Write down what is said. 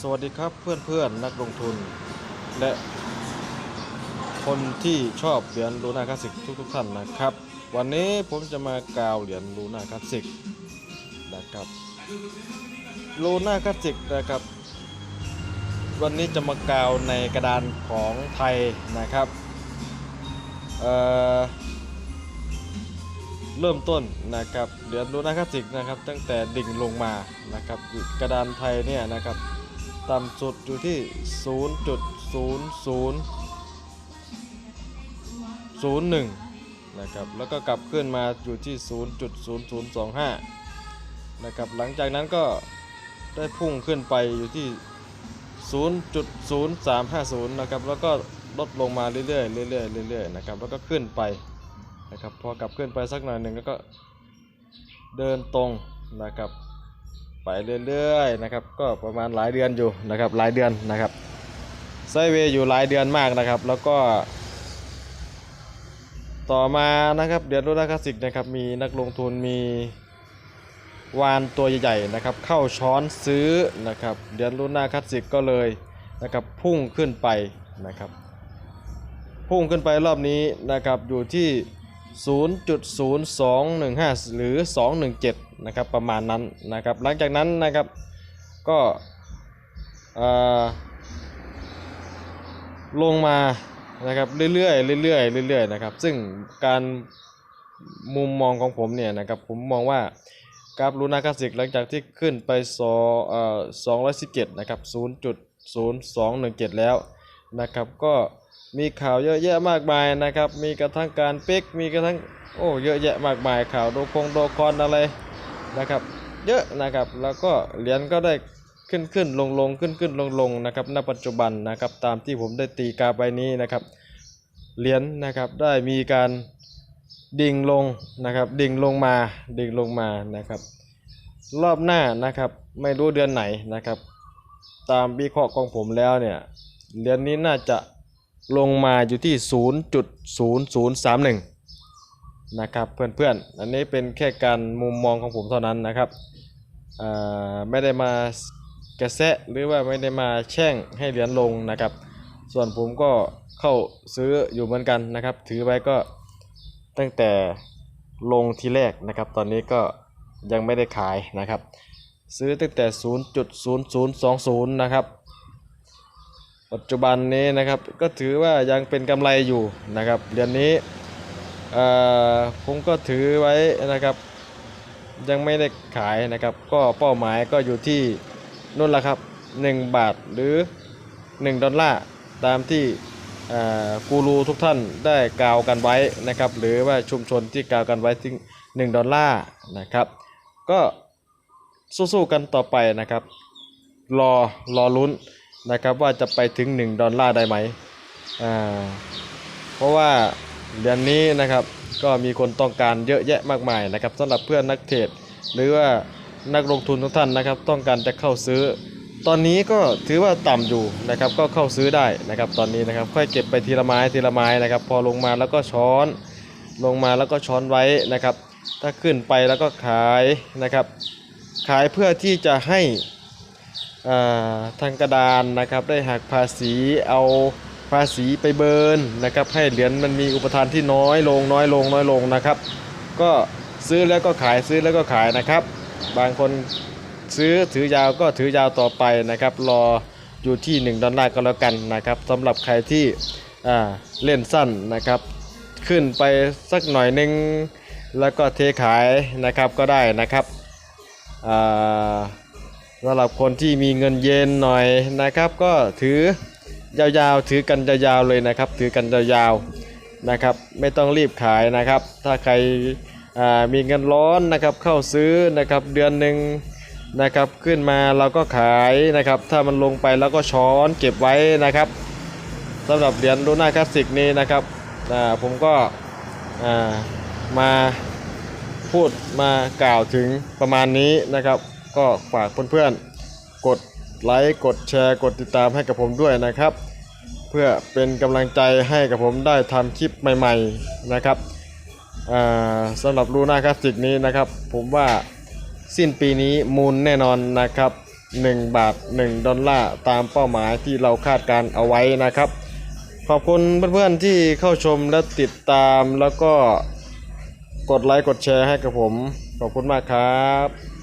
สวัสดีครับเพื่อนๆนักลงทุน และคนที่ชอบเหรียญลูน่าคลาสสิกทุกๆท่านนะครับ วันนี้ผมจะมากาวเหรียญลูน่าคลาสสิกนะครับลูน่าคลาสสิกนะครับ วันนี้จะมากาวในกระดานของไทยนะครับเเริ่มต้นนะครับเหรียญลูน่าคลาสสิกนะครับตั้งแต่ดิ่งลงมานะครับกระดานไทยเนี่ยนะครับ ต่ำสุดอยู่ที่ 0.0001 นะครับ แล้วก็กลับขึ้นมาอยู่ที่ 0.0025 นะครับ หลังจากนั้นก็ได้พุ่งขึ้นไปอยู่ที่ 0.0350 นะครับ แล้วก็ลดลงมาเรื่อยๆเรื่อยๆเรื่อยๆนะครับ แล้วก็ขึ้นไปนะครับ พอกลับขึ้นไปสักหน่อยหนึ่งแล้วก็เดินตรงนะครับ ไปเรื่อยๆนะครับ ก็ประมาณหลายเดือนอยู่นะครับหลายเดือนนะครับไซเวย์อยู่หลายเดือนมากนะครับ แล้วก็ ต่อมานะครับเดือนรุ่นคลาสสิกนะครับมีนักลงทุนมีวานตัวใหญ่ๆนะครับเข้าช้อนซื้อนะครับเดือนรุ่นหน้าคลาสสิกก็เลยนะครับพุ่งขึ้นไปนะครับ พุ่งขึ้นไปรอบนี้นะครับอยู่ที่ 0.0215หรือ 217 นะครับประมาณนั้นนะครับ หลังจากนั้นนะครับก็ลงมานะครับเรื่อยๆเรื่อยๆเรื่อยๆนะครับ ซึ่งการมุมมองของผมเนี่ยนะครับผมมองว่ากราฟลูนาคลาสสิกหลังจากที่ขึ้นไปสอเอ่อ217นะครับ0.0217แล้วนะครับก็มีข่าวเยอะแยะมากมายนะครับ มีกระทั่งการเป๊กมีกระทั่งโอ้เยอะแยะมากมายข่าวโดคงโดคอนอะไร นะครับ เยอะนะครับแล้วก็เหรียญก็ได้ขึ้นขึ้นลงลงขึ้นขึ้นลงลงนะครับณปัจจุบันนะครับตามที่ผมได้ตีกาฟไปนี้นะครับเหรียญนะครับได้มีการดิ่งลงนะครับดิ่งลงมาดิ่งลงมานะครับ รอบหน้านะครับไม่รู้เดือนไหนนะครับ ตามวิเคราะห์ของผมแล้วเนี่ยเหรียญนี้น่าจะลงมาอยู่ที่ 0.0031 นะครับเพื่อนๆ อันนี้เป็นแค่การมุมมองของผมเท่านั้นนะครับไม่ได้มากระแซะหรือว่าไม่ได้มาแช่งให้เหรียญลงนะครับ ส่วนผมก็เข้าซื้ออยู่เหมือนกันนะครับ ถือไว้ก็ตั้งแต่ลงทีแรกนะครับ ตอนนี้ก็ยังไม่ได้ขายนะครับ ซื้อตั้งแต่ 0.0020 นะครับ ปัจจุบันนี้นะครับก็ถือว่ายังเป็นกำไรอยู่นะครับเหรียญนี้ ผมก็ถือไว้นะครับ ยังไม่ได้ขายนะครับ ก็เป้าหมายก็อยู่ที่นู่นละครับ 1 บาทหรือ 1 ดอลลาร์ตามที่กูรูทุกท่านได้กล่าวกันไว้นะครับ หรือว่าชุมชนที่กล่าวกันไว้ที่ 1 ดอลลาร์นะครับ ก็สู้ๆกันต่อไปนะครับ รอรอลุ้นนะครับว่าจะไปถึง 1 ดอลลาร์ได้ไหม เพราะว่า เดือนนี้นะครับก็มีคนต้องการเยอะแยะมากมายนะครับสำหรับเพื่อนนักเทรดหรือว่านักลงทุนทุกท่านนะครับ ต้องการจะเข้าซื้อ ตอนนี้ก็ถือว่าต่ำอยู่นะครับ ก็เข้าซื้อได้นะครับ ตอนนี้นะครับค่อยเก็บไปทีละไม้ทีละไม้นะครับ พอลงมาแล้วก็ช้อน ลงมาแล้วก็ช้อนไว้นะครับ ถ้าขึ้นไปแล้วก็ขายนะครับ ขายเพื่อที่จะให้ทางกระดานนะครับได้หักภาษีเอา ภาษีไปเบิร์นนะครับ ให้เหรียญมันมีอุปทานที่น้อยลงน้อยลงน้อยลงนะครับ ก็ซื้อแล้วก็ขายซื้อแล้วก็ขายนะครับ บางคนซื้อถือยาวก็ถือยาวต่อไปนะครับ รออยู่ที่ 1 ดอลลาร์ก็แล้วกันนะครับสำหรับใครที่เล่นสั้นนะครับ ขึ้นไปสักหน่อยหนึงแล้วก็เทขายนะครับก็ได้นะครับสำหรับคนที่มีเงินเย็นหน่อยนะครับ ก็ถือ ยาวๆ ถือกันยาวๆเลยนะครับ ถือกันยาวๆนะครับ ไม่ต้องรีบขายนะครับ ถ้าใครมีเงินร้อนนะครับเข้าซื้อนะครับเดือนหนึ่งนะครับขึ้นมาเราก็ขายนะครับ ถ้ามันลงไปแล้วก็ช้อนเก็บไว้นะครับสำหรับเหรียญลูน่าคลาสสิกนี้นะครับผมก็มาพูดมากล่าวถึงประมาณนี้นะครับ ก็ฝากเพื่อนๆกด ไลค์กดแชร์กดติดตามให้กับผมด้วยนะครับ เพื่อเป็นกำลังใจให้กับผมได้ทำคลิปใหม่ ๆนะครับสำหรับลูน่าคลาสสิกนี้นะครับ ผมว่าสิ้นปีนี้มูลแน่นอนนะครับ 1 บาท 1 ดอลลาร์ตามเป้าหมายที่เราคาดการเอาไว้นะครับ ขอบคุณเพื่อนๆที่เข้าชมและติดตามแล้วก็กดไลค์กดแชร์ให้กับผม ขอบคุณมากครับ